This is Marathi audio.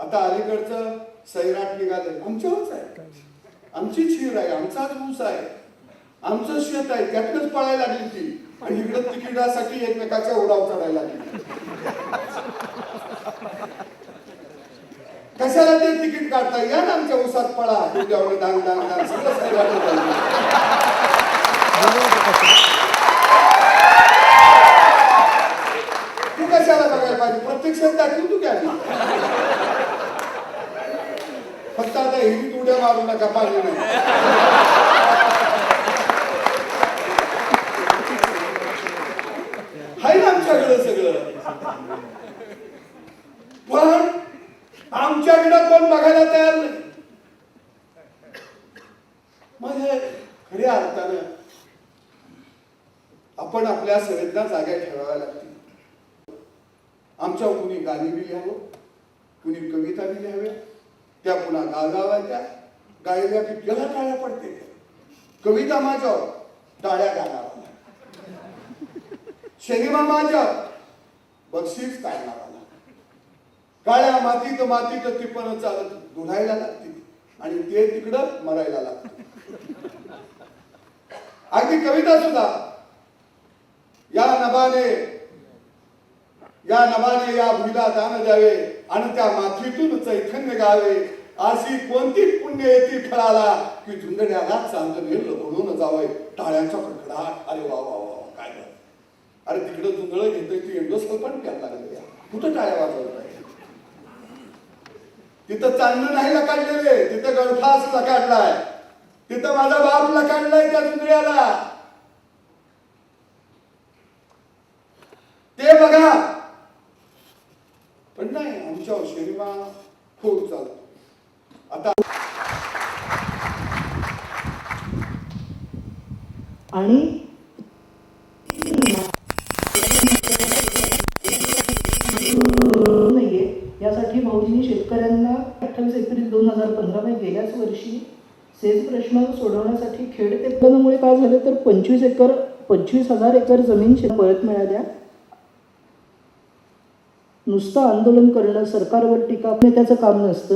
आता अलीकडचं सैराट निघाले. आमच्यावरच आहे. आमची चीर आहे आमचाच ऊस आहे. आमचं शेत आहे त्यातनंच पळायला लागली ती. आणि इकडं तिकिटासाठी एकमेकाचा ओढाव चढायला लागली. कशाला ते तिकीट काढता? या ना आमच्या ऊसात पळा. तुझ्यावर दांग दांग दांग सगळं सैराट तू कशाला बघायला पाहिजे? प्रत्यक्षात दाखवून तू काय? फक्त आता उड्या मारू नका पाणी नाही. आहे ना आमच्याकडे सगळं. पण आमच्याकडे कोण बघायला तयार नाही? म्हणजे खऱ्या अर्थानं आपण आपल्या संवेदना जाग्या ठेवाव्या लागतील. आमच्या कुणी गाणी बी लिहावं कुणी कविता बी लिहाव्या त्या पुन्हा गागावायच्या गायल्या की त्याला टाळ्या पडते. कविता माझ्या टाळ्या गाणारा शनिमा माझ्या बक्षीस काढणारा काळ्या मातीत मातीत तिपण पण चालत धुणायला लागते. आणि ते तिकडं मरायला लागते. अगदी कविता सुद्धा. या नभाने या नभाने या भुईला दान द्यावे आणि त्या मातीतून चैतन्य गावे. अशी कोणती पुण्य येते फळाला की झुंजण्याला चांदणे म्हणून जावं टाळ्यांचा कडकडाट अरे वा वा वा वा, काय अरे तिकडं झुंजळ घेतोय ती एंडोस्कोप पण घ्यायला लागले कुठं टाळ्या वाजवत नाही? तिथं चांदण नाही लकाडलेले. तिथं गळफास लकाडलाय. तिथं माझा बाप काढलाय त्या झुंजळ्याला ते बघा. पण नाही आमच्या शरीरा खूप चालतो. आता आणि नाहीये. यासाठी भाऊजींनी शेतकऱ्यांना अठ्ठावीस एप्रिल दोन हजार पंधरा मध्ये गेल्याच वर्षी सेज प्रश्न सोडवण्यासाठी खेड ते काय झालं तर पंचवीस एकर पंचवीस हजार एकर जमीन शेत परत मिळाल्या. नुसतं आंदोलन करणं सरकारवर टीका त्याचं काम नसतं.